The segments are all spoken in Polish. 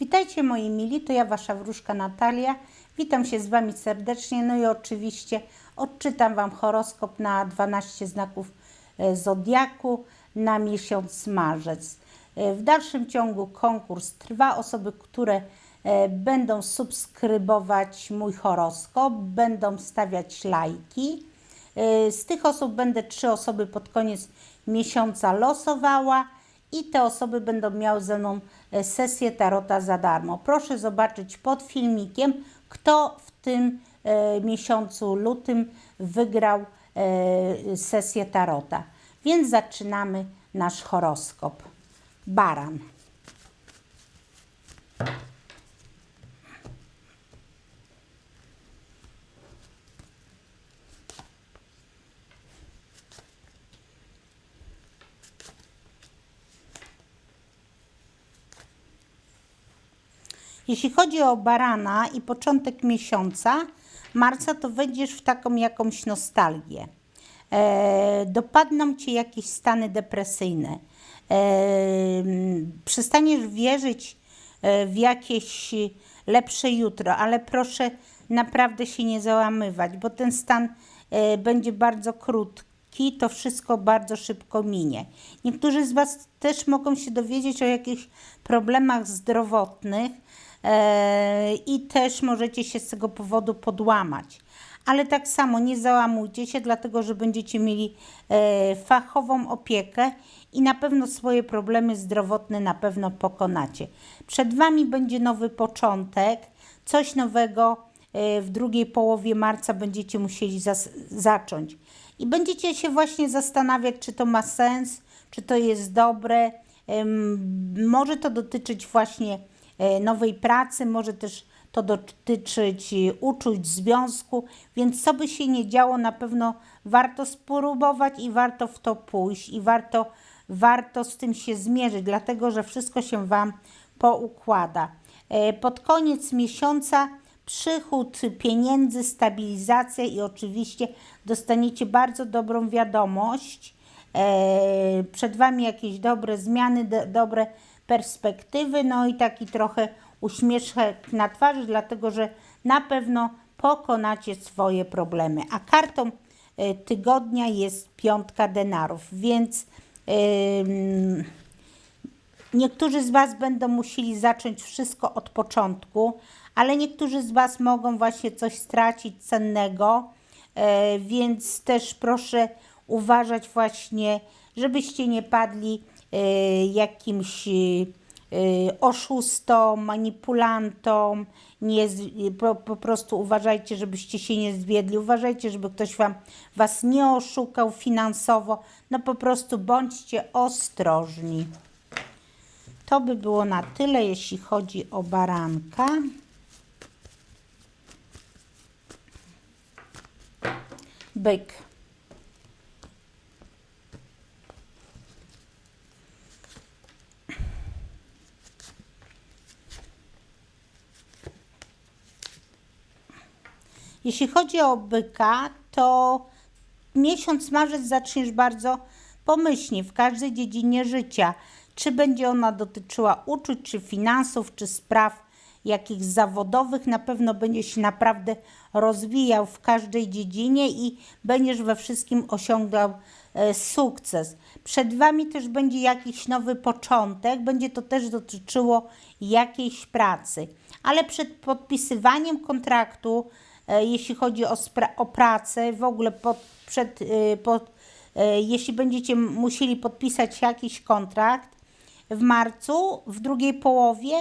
Witajcie moi mili, to ja Wasza wróżka Natalia. Witam się z Wami serdecznie, no i oczywiście odczytam Wam horoskop na 12 znaków e, Zodiaku na miesiąc marzec. E, W dalszym ciągu konkurs trwa. Osoby, które e, będą subskrybować mój horoskop, będą stawiać lajki. Z tych osób będę trzy osoby pod koniec miesiąca losowała i te osoby będą miały ze mną e, sesję tarota za darmo. Proszę zobaczyć pod filmikiem, kto w tym e, miesiącu lutym wygrał e, sesję tarota. Więc zaczynamy nasz horoskop. Baran. Jeśli chodzi o barana i początek miesiąca marca, to wejdziesz w taką jakąś nostalgię. E, dopadną cię jakieś stany depresyjne. E, przestaniesz wierzyć e, w jakieś lepsze jutro, ale proszę naprawdę się nie załamywać, bo ten stan e, będzie bardzo krótki, to wszystko bardzo szybko minie. Niektórzy z Was też mogą się dowiedzieć o jakichś problemach zdrowotnych i też możecie się z tego powodu podłamać. Ale tak samo nie załamujcie się, dlatego że będziecie mieli e, fachową opiekę i na pewno swoje problemy zdrowotne na pewno pokonacie. Przed Wami będzie nowy początek, coś nowego e, w drugiej połowie marca będziecie musieli zacząć. I będziecie się właśnie zastanawiać, czy to ma sens, czy to jest dobre. Może to dotyczyć właśnie nowej pracy, może też to dotyczyć e, uczuć, związku, więc co by się nie działo, na pewno warto spróbować i warto w to pójść i warto, warto z tym się zmierzyć, dlatego że wszystko się Wam poukłada. E, Pod koniec miesiąca przychód pieniędzy, stabilizacja i oczywiście dostaniecie bardzo dobrą wiadomość. E, Przed Wami jakieś dobre zmiany, do, dobre perspektywy, no i taki trochę uśmieszek na twarzy, dlatego że na pewno pokonacie swoje problemy. A kartą e, tygodnia jest piątka denarów, więc Niektórzy z Was będą musieli zacząć wszystko od początku, ale niektórzy z Was mogą właśnie coś stracić cennego, e, więc też proszę uważać właśnie, żebyście nie padli jakimś e, oszustom, manipulantom, nie, po, po prostu uważajcie, żebyście się nie zwiedli, uważajcie, żeby ktoś wam, Was nie oszukał finansowo, no po prostu bądźcie ostrożni. To by było na tyle, jeśli chodzi o baranka. Byk. Jeśli chodzi o byka, to miesiąc marzec zaczniesz bardzo pomyślnie w każdej dziedzinie życia. Czy będzie ona dotyczyła uczuć, czy finansów, czy spraw jakichś zawodowych, na pewno będzie się naprawdę rozwijał w każdej dziedzinie i będziesz we wszystkim osiągał e, sukces. Przed Wami też będzie jakiś nowy początek, będzie to też dotyczyło jakiejś pracy, ale przed podpisywaniem kontraktu, jeśli chodzi o, o pracę, w ogóle pod, przed, e, pod, e, jeśli będziecie musieli podpisać jakiś kontrakt w marcu, w drugiej połowie,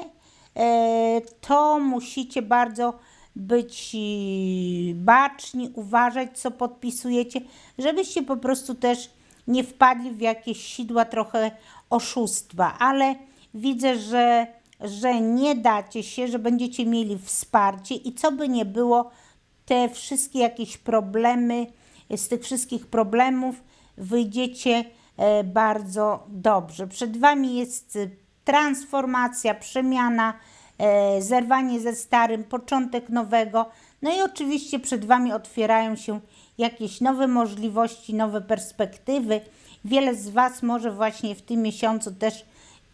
e, to musicie bardzo być e, baczni, uważać, co podpisujecie, żebyście po prostu też nie wpadli w jakieś sidła trochę oszustwa, ale widzę, że, że nie dacie się, że będziecie mieli wsparcie i co by nie było, te wszystkie jakieś problemy, z tych wszystkich problemów wyjdziecie e, bardzo dobrze. Przed Wami jest e, transformacja, przemiana, e, zerwanie ze starym, początek nowego. No i oczywiście przed Wami otwierają się jakieś nowe możliwości, nowe perspektywy. Wiele z Was może właśnie w tym miesiącu też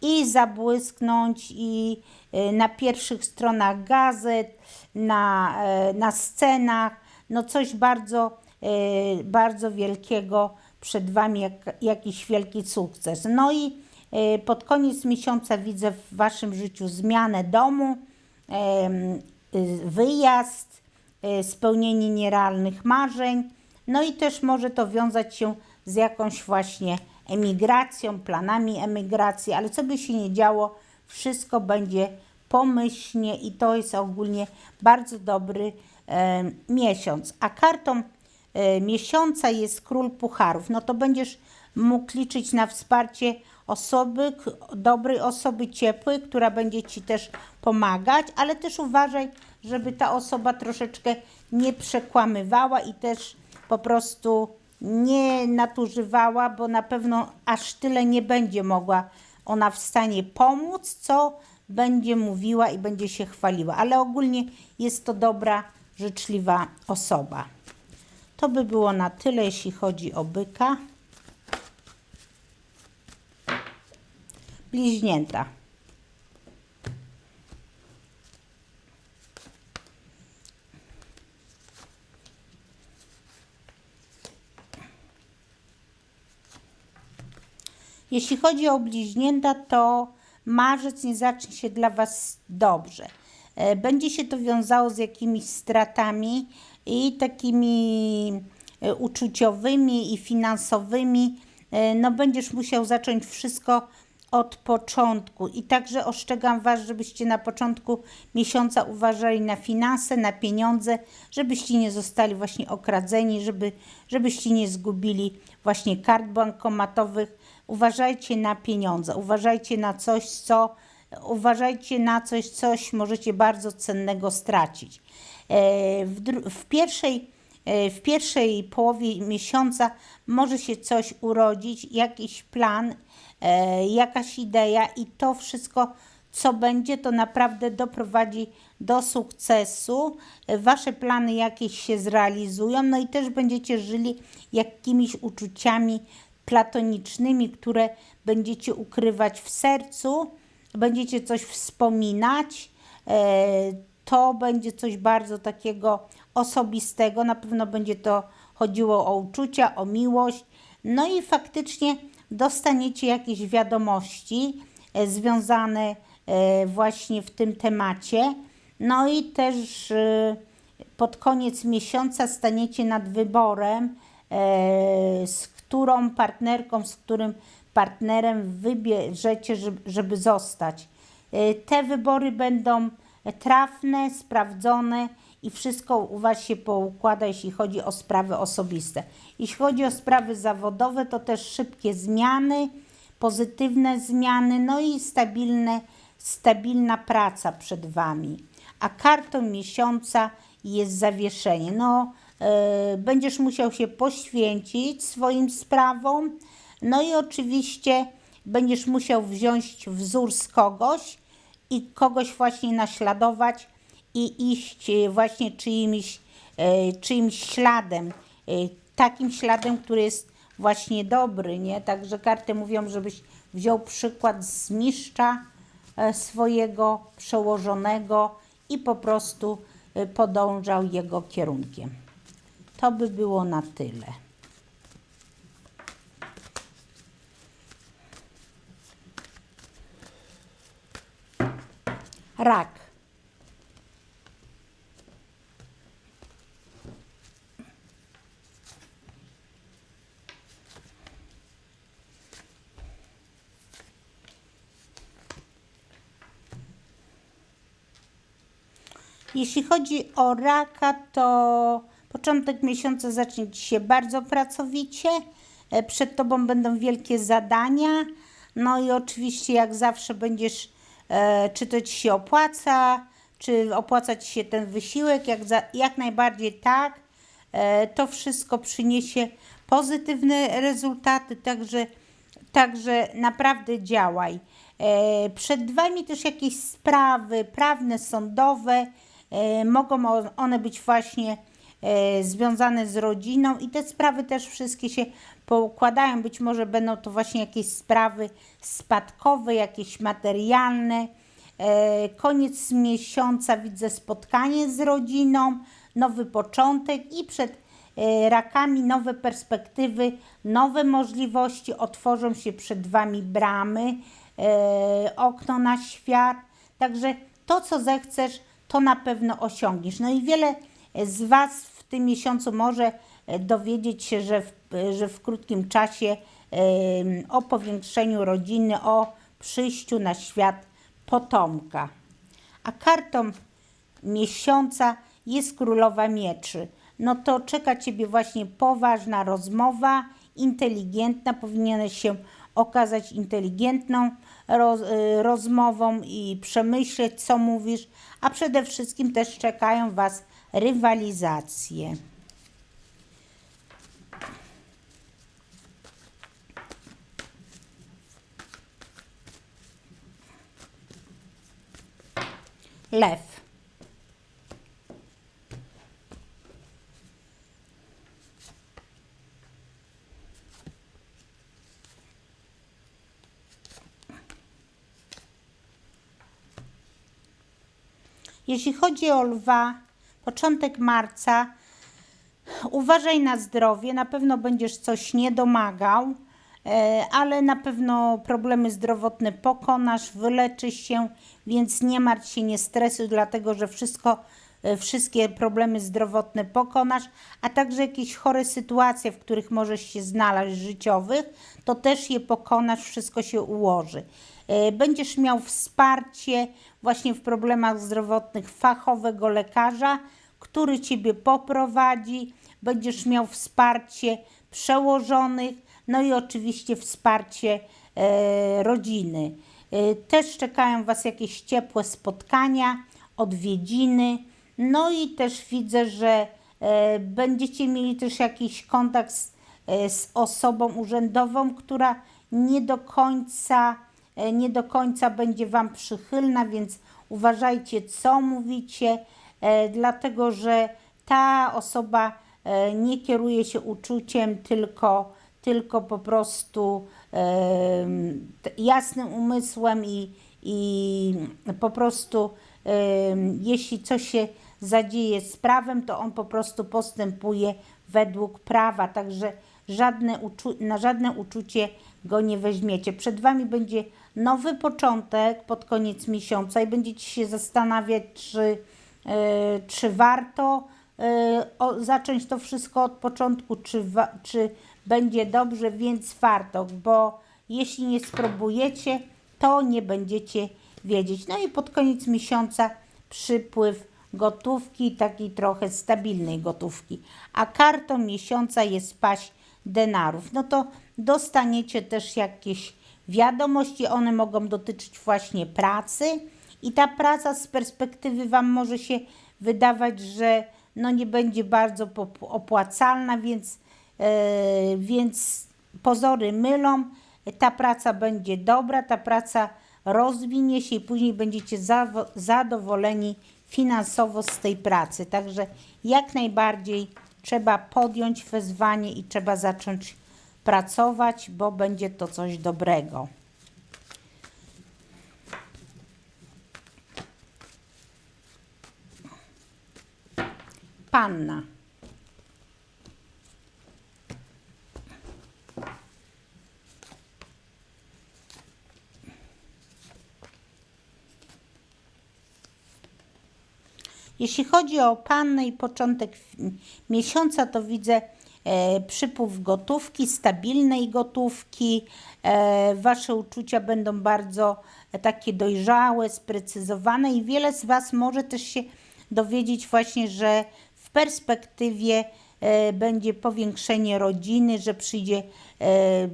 i zabłysknąć i e, na pierwszych stronach gazet, na, e, na scenach, no coś bardzo, e, bardzo wielkiego przed Wami, jak, jakiś wielki sukces. No i e, pod koniec miesiąca widzę w Waszym życiu zmianę domu, y, wyjazd, y, spełnienie nierealnych marzeń, no i też może to wiązać się z jakąś właśnie emigracją, planami emigracji, ale co by się nie działo, wszystko będzie pomyślnie i to jest ogólnie bardzo dobry e, miesiąc. A kartą e, miesiąca jest król pucharów. No to będziesz mógł liczyć na wsparcie osoby, dobrej osoby ciepłej, która będzie ci też pomagać, ale też uważaj, żeby ta osoba troszeczkę nie przekłamywała i też po prostu nie nadużywała, bo na pewno aż tyle nie będzie mogła ona w stanie pomóc, co będzie mówiła i będzie się chwaliła. Ale ogólnie jest to dobra, życzliwa osoba. To by było na tyle, jeśli chodzi o byka. Bliźnięta. Jeśli chodzi o bliźnięta, to marzec nie zacznie się dla Was dobrze. E, Będzie się to wiązało z jakimiś stratami i takimi e, uczuciowymi i finansowymi. E, No, będziesz musiał zacząć wszystko od początku. I także ostrzegam Was, żebyście na początku miesiąca uważali na finanse, na pieniądze, żebyście nie zostali właśnie okradzeni, żeby, żebyście nie zgubili właśnie kart bankomatowych. Uważajcie na pieniądze, uważajcie na coś, co uważajcie na coś, coś możecie bardzo cennego stracić. E, W, w pierwszej E, w pierwszej połowie miesiąca może się coś urodzić, jakiś plan, e, jakaś idea i to wszystko, co będzie, to naprawdę doprowadzi do sukcesu. Wasze plany jakieś się zrealizują, no i też będziecie żyli jakimiś uczuciami platonicznymi, które będziecie ukrywać w sercu, będziecie coś wspominać. E, to będzie coś bardzo takiego osobistego. Na pewno będzie to chodziło o uczucia, o miłość. No i faktycznie dostaniecie jakieś wiadomości e, związane e, właśnie w tym temacie. No i też pod koniec miesiąca staniecie nad wyborem, z którą partnerką, z którym partnerem wybierzecie, żeby, zostać. E, Te wybory będą trafne, sprawdzone i wszystko u Was się poukłada, jeśli chodzi o sprawy osobiste. Jeśli chodzi o sprawy zawodowe, to też szybkie zmiany, pozytywne zmiany, no i stabilne, stabilna praca przed Wami. A kartą miesiąca jest zawieszenie. No, będziesz musiał się poświęcić swoim sprawom, no i oczywiście będziesz musiał wziąć wzór z kogoś i kogoś właśnie naśladować i iść e, właśnie czyimś, e, czyimś śladem, e, takim śladem, który jest właśnie dobry, nie? Także karty mówią, żebyś wziął przykład z mistrza e, swojego przełożonego i po prostu e, podążał jego kierunkiem. To by było na tyle. Rak. Jeśli chodzi o raka, to początek miesiąca zacznie Ci się bardzo pracowicie. E, Przed Tobą będą wielkie zadania. No i oczywiście, jak zawsze, będziesz, e, czy to Ci się opłaca, czy opłaca Ci się ten wysiłek, jak, za, jak najbardziej tak. E, To wszystko przyniesie pozytywne rezultaty, także Także naprawdę działaj. Przed Wami też jakieś sprawy prawne, sądowe. Mogą one być właśnie związane z rodziną i te sprawy też wszystkie się poukładają. Być może będą to właśnie jakieś sprawy spadkowe, jakieś materialne. E, koniec miesiąca widzę spotkanie z rodziną, nowy początek i przed e, rakami nowe perspektywy, nowe możliwości, otworzą się przed Wami bramy, e, okno na świat. Także to, co zechcesz, to na pewno osiągniesz. No i wiele z Was tym miesiącu może e, dowiedzieć się, że w, że w krótkim czasie o powiększeniu rodziny, o przyjściu na świat potomka. A kartą miesiąca jest królowa mieczy. No to czeka Ciebie właśnie poważna rozmowa, inteligentna, powinieneś się okazać inteligentną roz, y, rozmową i przemyśleć, co mówisz, a przede wszystkim też czekają Was rywalizacje. Lew. Jeśli chodzi o lwa, początek marca, uważaj na zdrowie, na pewno będziesz coś niedomagał, e, ale na pewno problemy zdrowotne pokonasz, wyleczysz się, więc nie martw się, nie stresuj, dlatego że wszystko, wszystkie problemy zdrowotne pokonasz, a także jakieś chore sytuacje, w których możesz się znaleźć życiowych, to też je pokonasz, wszystko się ułoży. E, Będziesz miał wsparcie właśnie w problemach zdrowotnych fachowego lekarza, który Ciebie poprowadzi. Będziesz miał wsparcie przełożonych, no i oczywiście wsparcie e, rodziny. E, też czekają Was jakieś ciepłe spotkania, odwiedziny. No i też widzę, że e, będziecie mieli też jakiś kontakt z, e, z osobą urzędową, która nie do końca e, nie do końca będzie Wam przychylna, więc uważajcie, co mówicie, dlatego że ta osoba nie kieruje się uczuciem, tylko, tylko po prostu jasnym umysłem i, i po prostu jeśli coś się zadzieje z prawem, to on po prostu postępuje według prawa, także żadne na żadne uczucie go nie weźmiecie. Przed Wami będzie nowy początek pod koniec miesiąca i będziecie się zastanawiać, czy, e, czy warto e, o, zacząć to wszystko od początku, czy, czy będzie dobrze, więc warto, bo jeśli nie spróbujecie, to nie będziecie wiedzieć. No i pod koniec miesiąca przypływ gotówki, takiej trochę stabilnej gotówki. A kartą miesiąca jest paść denarów. No to dostaniecie też jakieś wiadomości, one mogą dotyczyć właśnie pracy i ta praca z perspektywy Wam może się wydawać, że no nie będzie bardzo opłacalna, więc, e, więc pozory mylą. Ta praca będzie dobra, ta praca rozwinie się i później będziecie zadowoleni finansowo z tej pracy. Także jak najbardziej trzeba podjąć wezwanie i trzeba zacząć pracować, bo będzie to coś dobrego. Panna. Jeśli chodzi o pannę i początek miesiąca, to widzę e, przypływ gotówki, stabilnej gotówki. E, wasze uczucia będą bardzo e, takie dojrzałe, sprecyzowane i wiele z Was może też się dowiedzieć właśnie, że w perspektywie będzie powiększenie rodziny, że przyjdzie,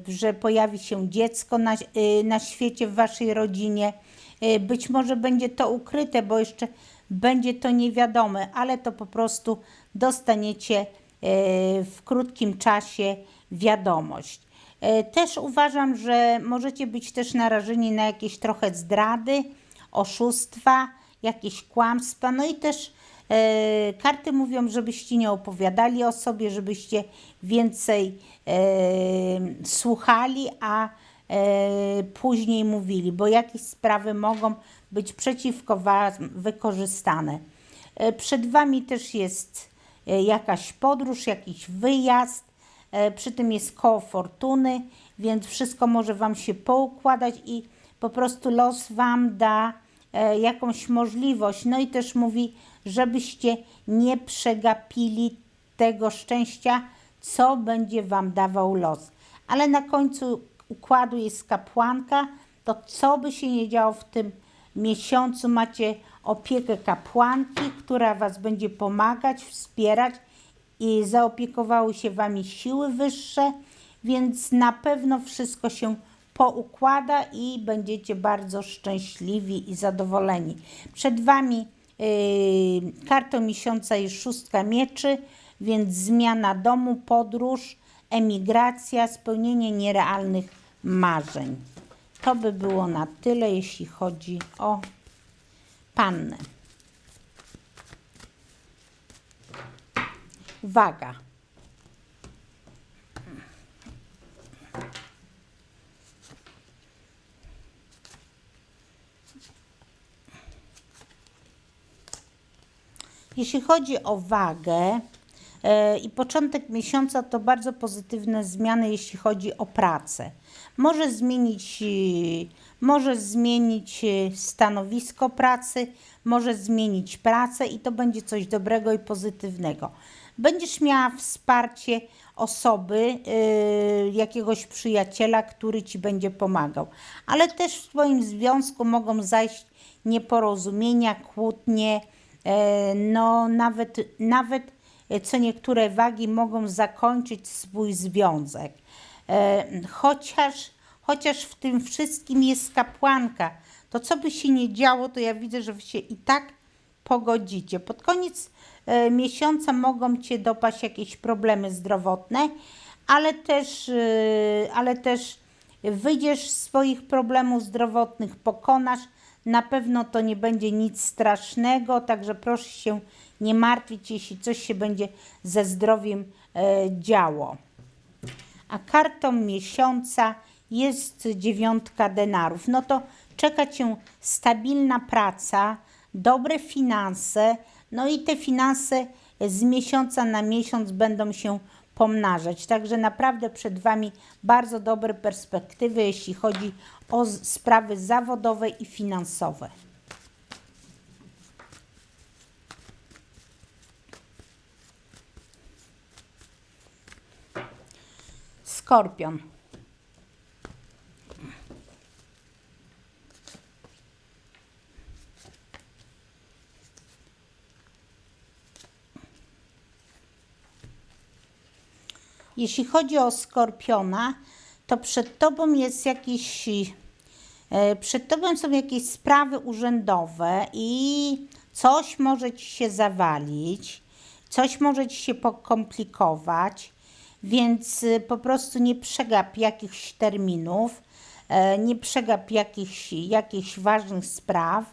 że pojawi się dziecko na, na świecie w Waszej rodzinie. Być może będzie to ukryte, bo jeszcze będzie to niewiadome, ale to po prostu dostaniecie e, w krótkim czasie wiadomość. E, Też uważam, że możecie być też narażeni na jakieś trochę zdrady, oszustwa, jakieś kłamstwa, no i też E, karty mówią, żebyście nie opowiadali o sobie, żebyście więcej słuchali, a później mówili, bo jakieś sprawy mogą być przeciwko Wam wykorzystane. E, Przed Wami też jest e, jakaś podróż, jakiś wyjazd, e, przy tym jest koło fortuny, więc wszystko może Wam się poukładać i po prostu los Wam da jakąś możliwość. No i też mówi, żebyście nie przegapili tego szczęścia, co będzie Wam dawał los. Ale na końcu układu jest kapłanka, to co by się nie działo w tym miesiącu, macie opiekę kapłanki, która Was będzie pomagać, wspierać i zaopiekowały się Wami siły wyższe, więc na pewno wszystko się poukłada i będziecie bardzo szczęśliwi i zadowoleni. Przed Wami yy, kartą miesiąca jest szóstka mieczy, więc zmiana domu, podróż, emigracja, spełnienie nierealnych marzeń. To by było na tyle, jeśli chodzi o pannę. Waga. Jeśli chodzi o wagę i początek miesiąca, to bardzo pozytywne zmiany, jeśli chodzi o pracę. Może zmienić, e, może zmienić e, stanowisko pracy, może zmienić pracę i to będzie coś dobrego i pozytywnego. Będziesz miała wsparcie osoby, e, jakiegoś przyjaciela, który ci będzie pomagał. Ale też w Twoim związku mogą zajść nieporozumienia, kłótnie, no nawet, nawet co niektóre wagi mogą zakończyć swój związek. E, Chociaż, chociaż w tym wszystkim jest kapłanka, to co by się nie działo, to ja widzę, że wy się i tak pogodzicie. Pod koniec e, miesiąca mogą cię dopaść jakieś problemy zdrowotne, ale też, e, ale też wyjdziesz z swoich problemów zdrowotnych, pokonasz. Na pewno to nie będzie nic strasznego, także proszę się nie martwić, jeśli coś się będzie ze zdrowiem e, działo. A kartą miesiąca jest dziewiątka denarów. No to czeka cię stabilna praca, dobre finanse, no i te finanse z miesiąca na miesiąc będą się pomnażać. Także naprawdę przed Wami bardzo dobre perspektywy, jeśli chodzi o sprawy zawodowe i finansowe. Skorpion. Jeśli chodzi o skorpiona, to przed tobą jest jakiś. e, Przed tobą są jakieś sprawy urzędowe i coś może ci się zawalić, coś może ci się pokomplikować, więc y, po prostu nie przegap jakichś terminów, e, nie przegap jakichś, jakichś ważnych spraw,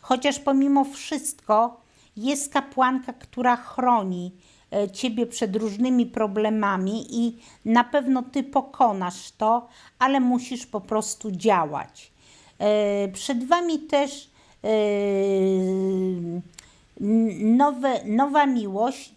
chociaż pomimo wszystko jest kapłanka, która chroni e, ciebie przed różnymi problemami i na pewno ty pokonasz to, ale musisz po prostu działać. E, Przed wami też nowe, nowa miłość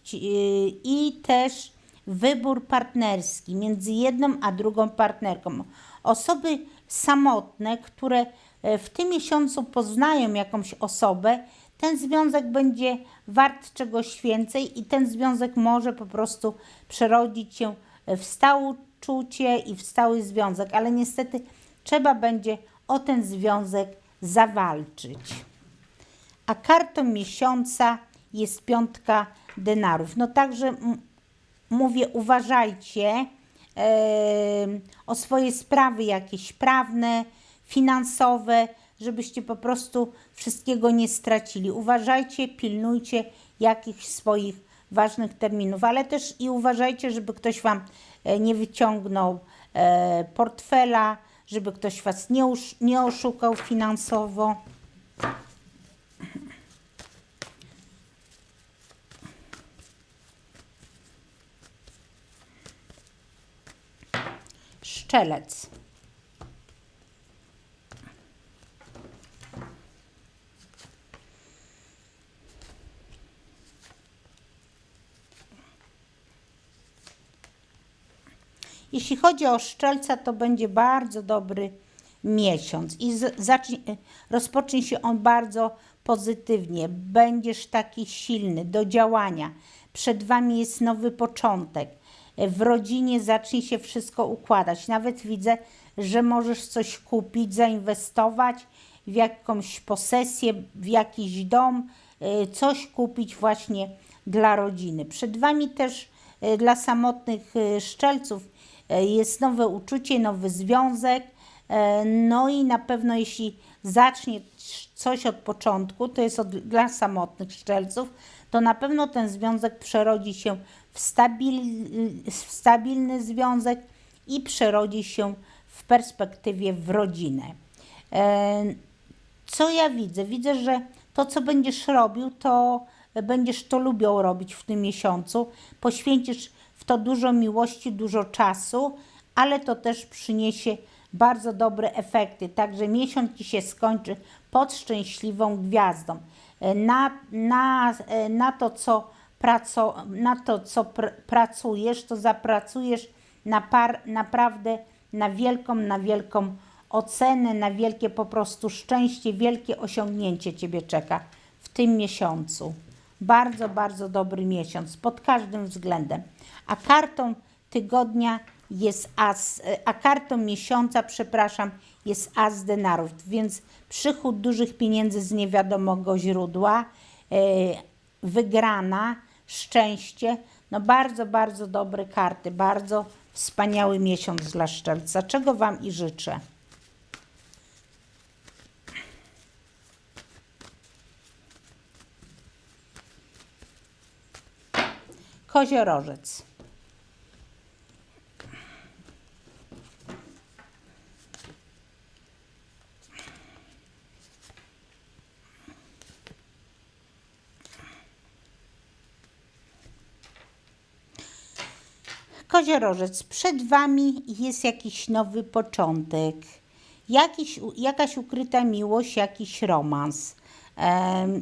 i też wybór partnerski między jedną a drugą partnerką. Osoby samotne, które e, w tym miesiącu poznają jakąś osobę, ten związek będzie wart czegoś więcej i ten związek może po prostu przerodzić się w stałe czucie i w stały związek, ale niestety trzeba będzie o ten związek zawalczyć. A kartą miesiąca jest piątka denarów. No także mówię, uważajcie em, o swoje sprawy jakieś prawne, finansowe, żebyście po prostu wszystkiego nie stracili. Uważajcie, pilnujcie jakichś swoich ważnych terminów, ale też i uważajcie, żeby ktoś Wam e, nie wyciągnął e, portfela, żeby ktoś Was nie, nie oszukał finansowo. Szczelec. Jeśli chodzi o szczelca, to będzie bardzo dobry miesiąc i zacznie, rozpocznie się on bardzo pozytywnie. Będziesz taki silny do działania. Przed Wami jest nowy początek. W rodzinie zacznie się wszystko układać. Nawet widzę, że możesz coś kupić, zainwestować w jakąś posesję, w jakiś dom, y, coś kupić właśnie dla rodziny. Przed Wami też y, dla samotnych y, szczelców jest nowe uczucie, nowy związek. No i na pewno jeśli zacznie coś od początku, to jest od, dla samotnych szczelców, to na pewno ten związek przerodzi się w, stabil, w stabilny związek i przerodzi się w perspektywie w rodzinę. E, co ja widzę? Widzę, że to, co będziesz robił, to będziesz to lubił robić w tym miesiącu. Poświęcisz to dużo miłości, dużo czasu, ale to też przyniesie bardzo dobre efekty. Także miesiąc Ci się skończy pod szczęśliwą gwiazdą. E, na, na, e, na to, co, praco, na to, co pr pracujesz, to zapracujesz na par, naprawdę na wielką, na wielką ocenę, na wielkie po prostu szczęście, wielkie osiągnięcie Ciebie czeka w tym miesiącu. Bardzo, bardzo dobry miesiąc pod każdym względem. A kartą tygodnia jest as, a kartą miesiąca, przepraszam, jest as denarów, więc przychód dużych pieniędzy z niewiadomego źródła, yy, wygrana, szczęście, no bardzo, bardzo dobre karty, bardzo wspaniały miesiąc dla Szczelca, czego Wam i życzę. Koziorożec. Koziorożec, przed Wami jest jakiś nowy początek, jakiś, jakaś ukryta miłość, jakiś romans.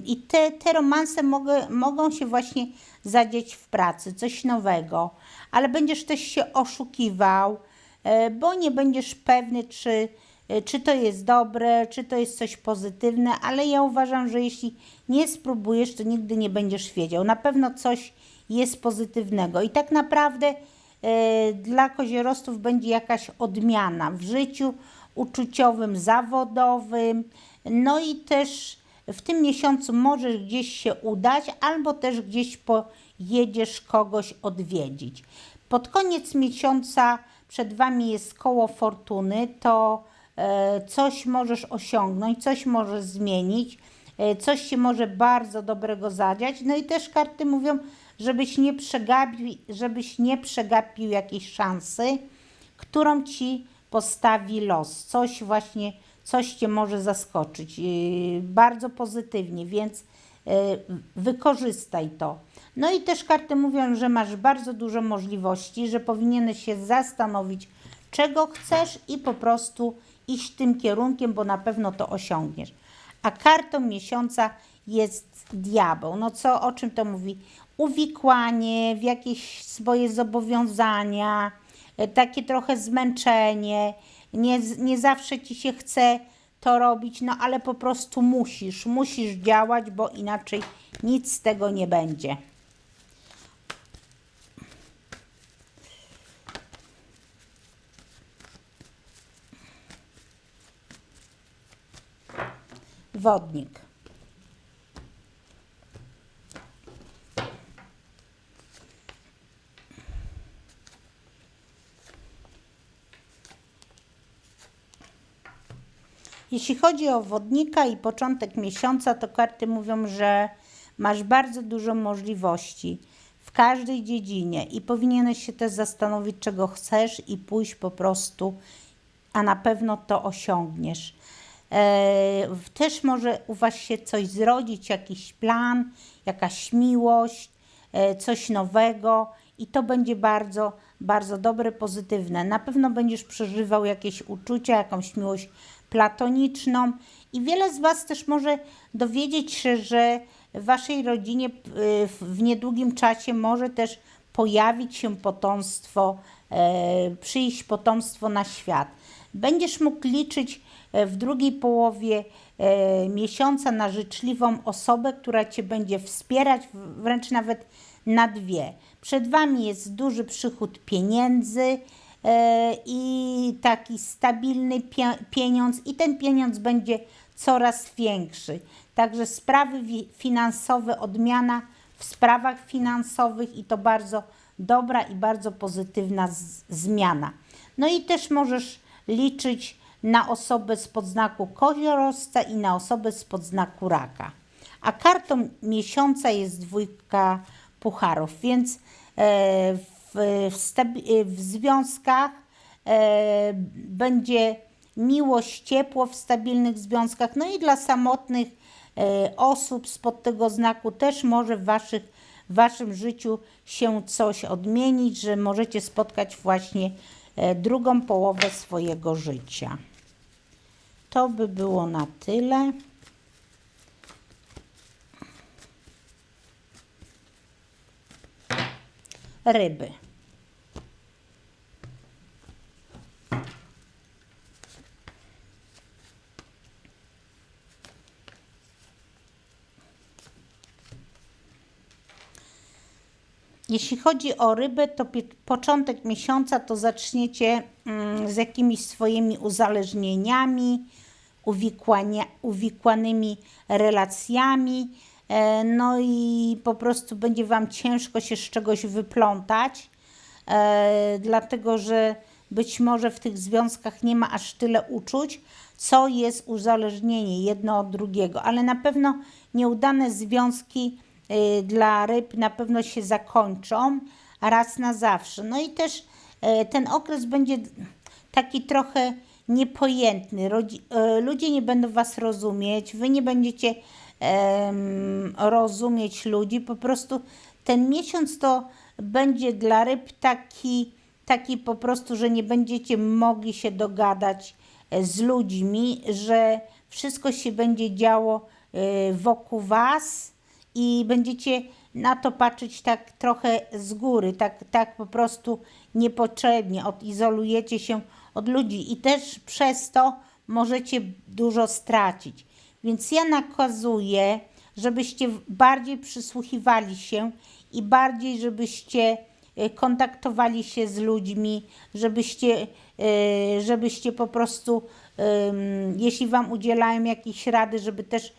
I te, te romanse mogę, mogą się właśnie zadzieć w pracy, coś nowego, ale będziesz też się oszukiwał, e, bo nie będziesz pewny, czy, e, czy to jest dobre, czy to jest coś pozytywne, ale ja uważam, że jeśli nie spróbujesz, to nigdy nie będziesz wiedział. Na pewno coś jest pozytywnego i tak naprawdę dla koziorostów będzie jakaś odmiana w życiu uczuciowym, zawodowym, no i też w tym miesiącu możesz gdzieś się udać, albo też gdzieś pojedziesz kogoś odwiedzić. Pod koniec miesiąca przed Wami jest koło fortuny, to e, coś możesz osiągnąć, coś możesz zmienić, e, coś się może bardzo dobrego zadziać. No i też karty mówią, żebyś nie przegapił, żebyś nie przegapił jakiejś szansy, którą Ci postawi los. Coś właśnie coś Cię może zaskoczyć yy, bardzo pozytywnie, więc yy, wykorzystaj to. No i też karty mówią, że masz bardzo dużo możliwości, że powinieneś się zastanowić, czego chcesz i po prostu iść tym kierunkiem, bo na pewno to osiągniesz. A kartą miesiąca jest diabeł. No co, o czym to mówi? Uwikłanie w jakieś swoje zobowiązania, yy, takie trochę zmęczenie, nie, nie zawsze ci się chce to robić, no ale po prostu musisz, musisz działać, bo inaczej nic z tego nie będzie. Wodnik. Jeśli chodzi o wodnika i początek miesiąca, to karty mówią, że masz bardzo dużo możliwości w każdej dziedzinie i powinieneś się też zastanowić, czego chcesz i pójść po prostu, a na pewno to osiągniesz. Eee, też może u Was się coś zrodzić, jakiś plan, jakaś miłość, e, coś nowego i to będzie bardzo bardzo dobre, pozytywne. Na pewno będziesz przeżywał jakieś uczucia, jakąś miłość platoniczną i wiele z Was też może dowiedzieć się, że w Waszej rodzinie y, w- niedługim czasie może też pojawić się potomstwo, e, przyjść potomstwo na świat. Będziesz mógł liczyć e, w drugiej połowie e, miesiąca na życzliwą osobę, która Cię będzie wspierać, wręcz nawet na dwie. Przed Wami jest duży przychód pieniędzy i taki stabilny pie- pieniądz, i ten pieniądz będzie coraz większy. Także sprawy finansowe, odmiana w sprawach finansowych i to bardzo dobra i bardzo pozytywna zmiana. No i też możesz liczyć na osobę z podznaku koziorożca i na osobę z podznaku raka. A kartą miesiąca jest dwójka pucharów, więc e, w, w, związkach e, będzie miłość, ciepło w stabilnych związkach. No i dla samotnych e, osób spod tego znaku też może w, waszych, w waszym życiu się coś odmienić, że możecie spotkać właśnie e, drugą połowę swojego życia. To by było na tyle. Ryby. Jeśli chodzi o rybę, to początek miesiąca to zaczniecie mm, z jakimiś swoimi uzależnieniami, uwikłanymi relacjami. E, no i po prostu będzie Wam ciężko się z czegoś wyplątać, e, dlatego że być może w tych związkach nie ma aż tyle uczuć, co jest uzależnienie jedno od drugiego, ale na pewno nieudane związki dla ryb na pewno się zakończą raz na zawsze. No i też e, ten okres będzie taki trochę niepojętny. E, ludzie nie będą Was rozumieć, Wy nie będziecie rozumieć ludzi. Po prostu ten miesiąc to będzie dla ryb taki, taki po prostu, że nie będziecie mogli się dogadać e, z ludźmi, że wszystko się będzie działo e, wokół Was i będziecie na to patrzeć tak trochę z góry, tak, tak po prostu niepotrzebnie, odizolujecie się od ludzi i też przez to możecie dużo stracić. Więc ja nakazuję, żebyście bardziej przysłuchiwali się i bardziej, żebyście e, kontaktowali się z ludźmi, żebyście, e, żebyście po prostu, jeśli Wam udzielają jakieś rady, żeby też,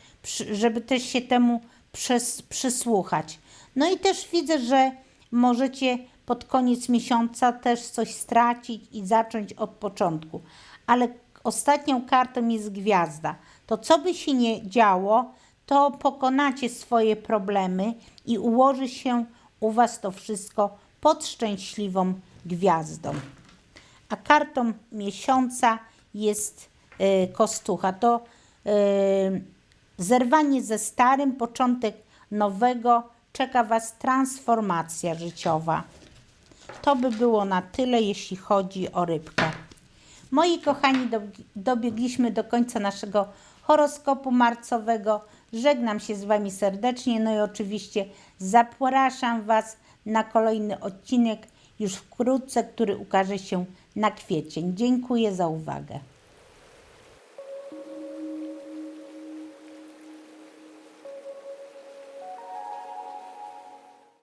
żeby też się temu przys, przysłuchać. No i też widzę, że możecie pod koniec miesiąca też coś stracić i zacząć od początku. Ale ostatnią kartą jest gwiazda. To co by się nie działo, to pokonacie swoje problemy i ułoży się u Was to wszystko pod szczęśliwą gwiazdą. A kartą miesiąca jest y, kostucha. To y, zerwanie ze starym, początek nowego. Czeka Was transformacja życiowa. To by było na tyle, jeśli chodzi o rybkę. Moi kochani, do, dobiegliśmy do końca naszego horoskopu marcowego. Żegnam się z Wami serdecznie, no i oczywiście zapraszam Was na kolejny odcinek już wkrótce, który ukaże się na kwiecień. Dziękuję za uwagę.